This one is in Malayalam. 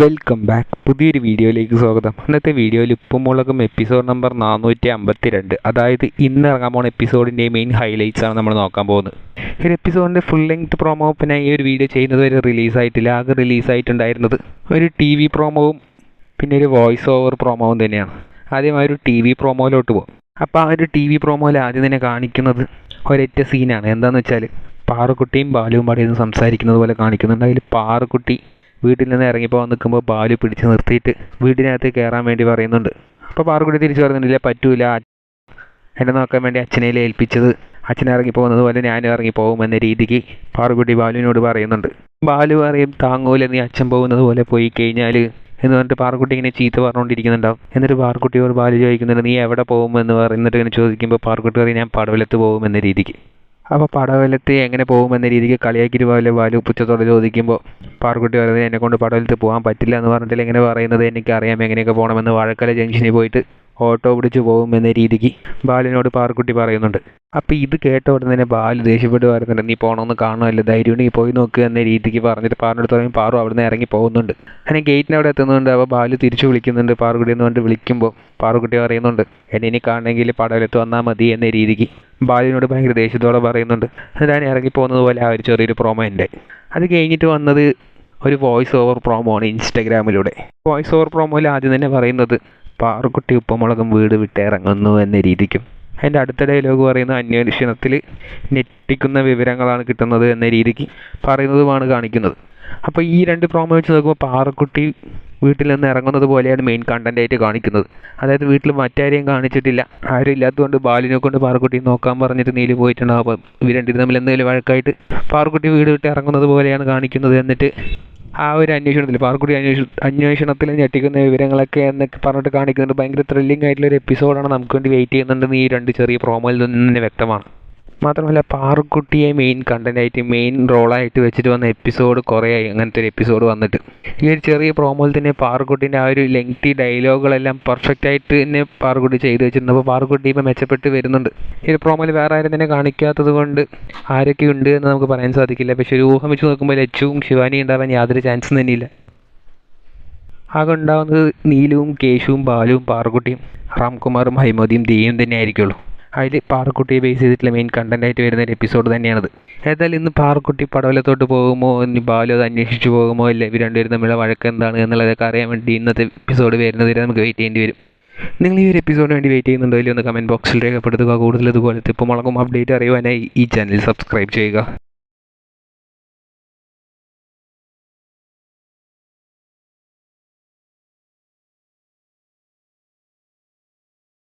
വെൽക്കം ബാക്ക് പുതിയൊരു വീഡിയോയിലേക്ക് സ്വാഗതം. ഇന്നത്തെ വീഡിയോയിൽ ഉപ്പും മുളകും എപ്പിസോഡ് നമ്പർ നാനൂറ്റി അമ്പത്തി രണ്ട് അതായത് ഇന്ന് ഇറങ്ങാൻ പോകുന്ന എപ്പിസോഡിന്റെ മെയിൻ ഹൈലൈറ്റ്സ് ആണ് നമ്മൾ നോക്കാൻ പോകുന്നത്. ഈ എപ്പിസോഡിന്റെ ഫുൾ ലെങ്ത് പ്രോമോ പിന്നെ ഈ ഒരു വീഡിയോ ചെയ്യുന്നത് വരെ റിലീസായിട്ടില്ല ആകെ റിലീസായിട്ടുണ്ടായിരുന്നത് ഒരു ടി വി പ്രോമോവും പിന്നെ ഒരു വോയിസ് ഓവർ പ്രോമോവും തന്നെയാണ്. ആദ്യം ആ ഒരു ടി വി പ്രോമോയിലോട്ട് പോകും അപ്പോൾ ആ ഒരു ടി വി പ്രോമോയിൽ ആദ്യം തന്നെ കാണിക്കുന്നത് ഒരൊറ്റ സീനാണ് എന്താണെന്ന് വെച്ചാൽ പാറുക്കുട്ടിയും ബാലുവും പാടി സംസാരിക്കുന്നത് പോലെ കാണിക്കുന്നുണ്ട്. അതിൽ പാറുക്കുട്ടി വീട്ടിൽ നിന്ന് ഇറങ്ങിപ്പോകാൻ നിൽക്കുമ്പോൾ ബാലു പിടിച്ച് നിർത്തിയിട്ട് വീടിനകത്ത് കയറാൻ വേണ്ടി പറയുന്നുണ്ട്. അപ്പോൾ പാറുക്കുട്ടി തിരിച്ചു പറയുന്നുണ്ടില്ല പറ്റൂല. എന്നെ നോക്കാൻ വേണ്ടി അച്ഛനെ ഏൽപ്പിച്ചത്? അച്ഛൻ ഇറങ്ങി പോകുന്നത് പോലെ ഞാനും ഇറങ്ങി പോകും എന്ന രീതിക്ക് പാറുക്കുട്ടി ബാലുവിനോട് പറയുന്നുണ്ട്. ബാലു പറയും താങ്ങൂല നീ അച്ഛൻ പോകുന്നത് പോലെ പോയി കഴിഞ്ഞാൽ എന്ന് പറഞ്ഞിട്ട് പാറക്കുട്ടി ഇങ്ങനെ ചീത്ത പറഞ്ഞുകൊണ്ടിരിക്കുന്നുണ്ടാവും എന്നിട്ട് പാറക്കുട്ടിയോട് ബാലു ചോദിക്കുന്നുണ്ട് നീ എവിടെ പോകുമെന്ന്? പറയുന്നിട്ട് ഇങ്ങനെ ചോദിക്കുമ്പോൾ പാറക്കുട്ടി പറയും ഞാൻ പടവലത്ത് പോകും എന്ന രീതിക്ക്. അപ്പോൾ പടവലത്ത് എങ്ങനെ പോകും എന്ന രീതിക്ക് കളിയാക്കി പോലെ ബാലു? പുച്ഛത്തോടെ ചോദിക്കുമ്പോൾ പാറക്കുട്ടി പറയുന്നത് എന്നെ കൊണ്ട് പടവലത്ത് പോകാൻ പറ്റില്ല എന്ന് പറഞ്ഞിട്ട് ഇങ്ങനെ പറയുന്നത് എനിക്കറിയാം. എങ്ങനെയൊക്കെ പോകണമെന്ന് വാഴക്കല ജംഗ്ഷനിൽ പോയിട്ട് ഓട്ടോ പിടിച്ച് പോകുമെന്ന രീതിക്ക് ബാലിനോട് പാർക്കുട്ടി പറയുന്നുണ്ട്. അപ്പോൾ ഇത് കേട്ട ഉടനെ തന്നെ ബാലു ദേഷ്യപ്പെട്ട് പറയുന്നുണ്ട് നീ പോകണമെന്ന് കാണുമല്ലോ ധൈര്യം നീ പോയി നോക്കുക എന്ന രീതിക്ക് പറഞ്ഞിട്ട് പാറിനടുത്ത് പറയും പാറു അവിടെ നിന്ന് ഇറങ്ങി പോകുന്നുണ്ട്. അങ്ങനെ ഗേറ്റിന് അവിടെ എത്തുന്നുണ്ട്. അപ്പോൾ ബാലു തിരിച്ചു വിളിക്കുന്നുണ്ട്. പാറുകുട്ടി എന്ന് പറഞ്ഞിട്ട് വിളിക്കുമ്പോൾ പാറുകുട്ടി പറയുന്നുണ്ട് എന്നെ ഇനി കാണണമെങ്കിൽ പടവലത്ത് വന്നാൽ മതി എന്ന രീതിക്ക് ബാലുവിനോട് ഭയങ്കര ദേഷ്യത്തോടെ പറയുന്നുണ്ട്. എന്നിട്ടാണ് ഇറങ്ങി പോകുന്നത് പോലെ ആ ഒരു ചെറിയൊരു പ്രോമോ ഉണ്ട് അത് കഴിഞ്ഞിട്ട് വന്നത് ഒരു വോയിസ് ഓവർ പ്രോമോ ആണ് ഇൻസ്റ്റഗ്രാമിലൂടെ. വോയിസ് ഓവർ പ്രോമോയിൽ ആദ്യം തന്നെ പറയുന്നത് പാറുക്കുട്ടി ഉപ്പമുളകും വീട് വിട്ടിറങ്ങുന്നു എന്ന രീതിക്കും. അതിന്റെ അടുത്ത ഡയലോഗ് പറയുന്ന അന്വേഷണത്തിൽ ഞെട്ടിക്കുന്ന വിവരങ്ങളാണ് കിട്ടുന്നത് എന്ന രീതിക്ക് പറയുന്നതുമാണ് കാണിക്കുന്നത്. അപ്പോൾ ഈ രണ്ട് പ്രോമോ വെച്ച് നോക്കുമ്പോൾ പാറക്കുട്ടി വീട്ടിൽ നിന്ന് ഇറങ്ങുന്നത് പോലെയാണ് മെയിൻ കണ്ടന്റ് ആയിട്ട് കാണിക്കുന്നത്. അതായത് വീട്ടിൽ മറ്റാരെയും കാണിച്ചിട്ടില്ല. ആരും ഇല്ലാത്തതുകൊണ്ട് ബാലിനെ കൊണ്ട് പാറക്കുട്ടി നോക്കാൻ പറഞ്ഞിട്ട് നീൽ പോയിട്ടുണ്ടാവും അപ്പോൾ ഇവർ തമ്മിൽ എന്തെങ്കിലും വഴക്കായിട്ട് പാറക്കുട്ടി വീട് വിട്ട് ഇറങ്ങുന്നത് പോലെയാണ് കാണിക്കുന്നത് എന്നിട്ട് ആ ഒരു അന്വേഷണത്തിൽ പാർക്കുടി അന്വേഷ അന്വേഷണത്തിൽ ഞെട്ടിക്കുന്ന വിവരങ്ങളൊക്കെ എന്നൊക്കെ പറഞ്ഞിട്ട് കാണിക്കുന്നുണ്ട്. ഭയങ്കര ത്രില്ലിംഗ് ആയിട്ടുള്ള ഒരു എപ്പിസോഡാണ് നമുക്ക് വേണ്ടി വെയിറ്റ് ചെയ്യുന്നുണ്ടെന്ന് ഈ രണ്ട് ചെറിയ പ്രോമോയിൽ നിന്ന് തന്നെ വ്യക്തമാണ്. മാത്രമല്ല പാറുക്കുട്ടിയെ മെയിൻ കണ്ടന്റായിട്ട് മെയിൻ റോളായിട്ട് വെച്ചിട്ട് വന്ന എപ്പിസോഡ് കുറേ ആയി. അങ്ങനത്തെ ഒരു എപ്പിസോഡ് വന്നിട്ട്. ഈ ഒരു ചെറിയ പ്രോമോയിൽ തന്നെ പാറുക്കുട്ടീന്റെ ആ ഒരു ലെങ്തി ഡയലോഗുകളെല്ലാം പെർഫെക്റ്റ് ആയിട്ട് തന്നെ പാറുക്കുട്ടി ചെയ്ത് വെച്ചിട്ടുണ്ട്. അപ്പോൾ പാറുക്കുട്ടി ഇപ്പോൾ മെച്ചപ്പെട്ട് വരുന്നുണ്ട്. ഈ ഒരു പ്രോമോയിൽ വേറെ ആരും തന്നെ കാണിക്കാത്തത് കൊണ്ട് ആരൊക്കെ ഉണ്ട് എന്ന് നമുക്ക് പറയാൻ സാധിക്കില്ല. പക്ഷേ ഒരു ഊഹം വെച്ച് നോക്കുമ്പോൾ ലച്ചുവും ശിവാനിയും ഉണ്ടാവാൻ യാതൊരു ചാൻസും തന്നെയില്ല ആകെ ഉണ്ടാകുന്നത് നീലുവും കേശുവും ബാലുവും പാറുക്കുട്ടിയും റാംകുമാറും ഹൈമോദിയും ദിയും തന്നെ ആയിരിക്കുള്ളൂ. അതിൽ പാറക്കുട്ടിയെ ബേസ് ചെയ്തിട്ടുള്ള മെയിൻ കണ്ടന്റായിട്ട് വരുന്ന ഒരു എപ്പിസോഡ് തന്നെയാണത്. ഏതായാലും ഇന്ന് പാറക്കുട്ടി പടവലത്തോട്ട് പോകുമോ? ഇനി ബാലു അത് അന്വേഷിച്ച് പോകുമോ? ഇല്ല ഇവർ രണ്ടുപേരും തമ്മിലുള്ള വഴക്ക് എന്താണ് എന്നുള്ളതൊക്കെ അറിയാൻ വേണ്ടി ഇന്നത്തെ എപ്പിസോഡ് വരുന്നത് വരെ നമുക്ക് വെയിറ്റ് ചെയ്യേണ്ടി വരും. നിങ്ങൾ ഈ ഒരു എപ്പിസോഡിന് വേണ്ടി വെയിറ്റ് ചെയ്യുന്നുണ്ടോ? ഇല്ലയോ ഒന്ന് കമന്റ് ബോക്സിൽ രേഖപ്പെടുത്തുക. കൂടുതൽ ഇതുപോലത്തെ ഇപ്പോൾ മുളകും അപ്ഡേറ്റ് അറിയുവാനായി ഈ ചാനൽ സബ്സ്ക്രൈബ് ചെയ്യുക.